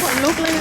ขนลุกเลย